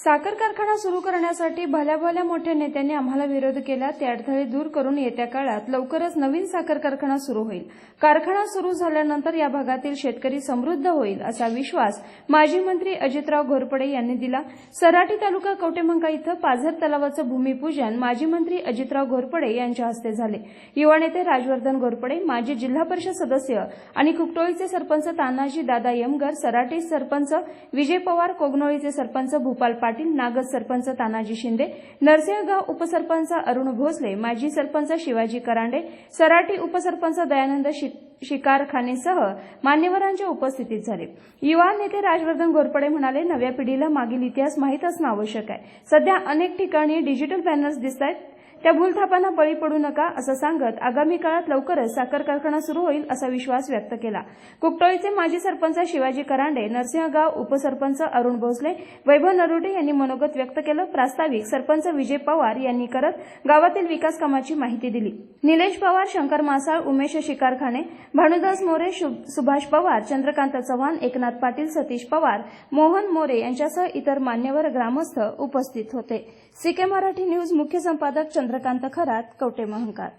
साखर कारखाना सुरू करण्यासाठी भल्या भल्या मोठ्या नेत्यांनी आम्हाला विरोध केला. ते अडथळे दूर करून येत्या काळात लवकरच नवीन साखर कारखाना सुरू होईल. कारखाना सुरू झाल्यानंतर या भागातील शेतकरी समृद्ध होईल असा विश्वास माजी मंत्री अजितराव घोरपडे यांनी दिला. सराटी तालुका कवटेमंका इथं पाझर तलावाचं भूमिपूजन माजी मंत्री अजितराव घोरपडे यांच्या हस्ते झाले. युवा नेते राजवर्धन घोरपडे माजी जिल्हा परिषद सदस्य आणि कुकटोळीचे सरपंच तानाजी दादा यमगर सराटी सरपंच विजय पवार कोगनोळीचे सरपंच भूपाल पाटील नागद सरपंच तानाजी शिंदे नरसिंहगाव उपसरपंच अरुण भोसले माजी सरपंच शिवाजी करांडे सराटी उपसरपंच दयानंद शि- शिकारखानेसह मान्यवरांच्या उपस्थितीत झाले. युवा नेते राजवर्धन घोरपडे म्हणाले नव्या पिढीला मागील इतिहास माहीत असणं आवश्यक आहे. सध्या अनेक ठिकाणी डिजिटल बॅनर्स दिसत आहेत त्या भूलथापांना बळी पडू नका असं सांगत आगामी काळात लवकरच साखर कारखाना सुरू होईल असा विश्वास व्यक्त केला. कुकटोळीचे माजी सरपंच शिवाजी करांडे नरसिंहगाव उपसरपंच अरुण भोसले वैभव नरोडे यांनी मनोगत व्यक्त केलं. प्रास्ताविक सरपंच विजय पवार यांनी करत गावातील विकास कामाची माहिती दिली. निलेश पवार शंकर मासाळ उमेश शिकारखाने भानुदास मोरे शु- सुभाष पवार चंद्रकांत चव्हाण एकनाथ पाटील सतीश पवार मोहन मोरे यांच्यासह इतर मान्यवर ग्रामस्थ उपस्थित होते. सीके मराठी न्यूज मुख्य संपादक चंद्रकांत खरात कवटे महंकार.